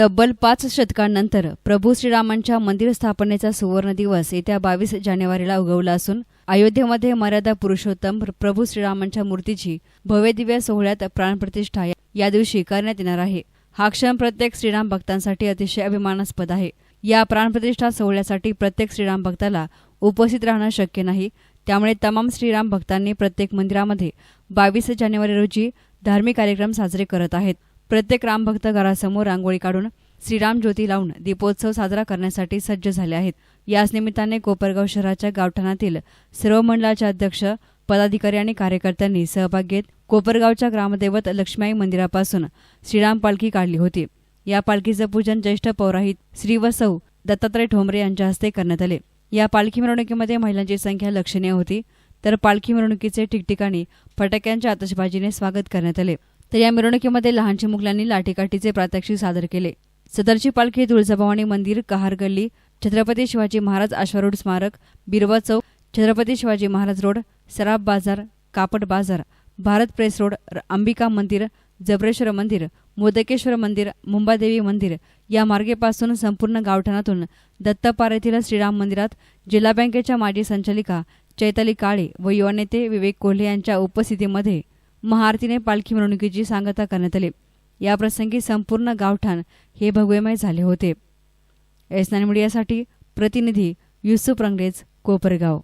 तब्बल पाच शतकांनंतर प्रभू श्रीरामांच्या मंदिर स्थापनेचा सुवर्ण दिवस येत्या बावीस जानेवारीला उगवला असून अयोध्येमध्ये मर्यादा पुरुषोत्तम प्रभू श्रीरामांच्या मूर्तीची भव्यदिव्य सोहळ्यात प्राणप्रतिष्ठा या दिवशी करण्यात येणार आहे. हा क्षण प्रत्येक श्रीराम भक्तांसाठी अतिशय अभिमानास्पद आहे. या प्राणप्रतिष्ठा सोहळ्यासाठी प्रत्येक श्रीराम भक्ताला उपस्थित राहणं शक्य नाही. त्यामुळे तमाम श्रीराम भक्तांनी प्रत्येक मंदिरामध्ये बावीस जानेवारी रोजी धार्मिक कार्यक्रम साजरे करत आहेत. प्रत्येक रामभक्त घरासमोर रांगोळी काढून श्रीराम ज्योती लावून दीपोत्सव साजरा करण्यासाठी सज्ज झाले आहेत. याच निमित्ताने कोपरगाव शहराच्या गावठाणातील सर्व मंडळाचे अध्यक्ष पदाधिकारी आणि कार्यकर्त्यांनी सहभाग घेत कोपरगावच्या ग्रामदैवत लक्ष्मीआई मंदिरापासून श्रीराम पालखी काढली होती. या पालखीचं पूजन ज्येष्ठ पौराहित श्री व सौ दत्तात्रय ठोंबरे यांच्या हस्ते करण्यात आले. या पालखी मिरवणुकीमध्ये महिलांची संख्या लक्षणीय होती. तर पालखी मिरवणुकीचे ठिकठिकाणी फटाक्यांच्या आतषबाजीने स्वागत करण्यात आले. तर या मिरवणुकीमध्ये लहानशी मुलांनी लाठीकाठीचे प्रात्यक्षिक सादर केले. सदरची पालखी तुळजाभवानी मंदिर कहार गल्ली छत्रपती शिवाजी महाराज अश्वारूढ स्मारक बिरवा चौक छत्रपती शिवाजी महाराज रोड सराफ बाजार कापड बाजार भारत प्रेस रोड अंबिका मंदिर जबरेश्वर मंदिर मोदकेश्वर मंदिर मुंबादेवी मंदिर या मार्गेपासून संपूर्ण गावठाणातून दत्तपार येथील श्रीराम मंदिरात जिल्हा बँकेच्या माजी संचालिका चैताली काळे व युवा नेते विवेक कोल्हे यांच्या उपस्थितीमध्ये महाआरतीने पालखी मिरवणुकीची सांगता करण्यात आली. याप्रसंगी संपूर्ण गावठाण हे भगवेमय झाले होते. एस नाईन मीडियासाठी प्रतिनिधी युसुफ रंगरेज कोपरगाव.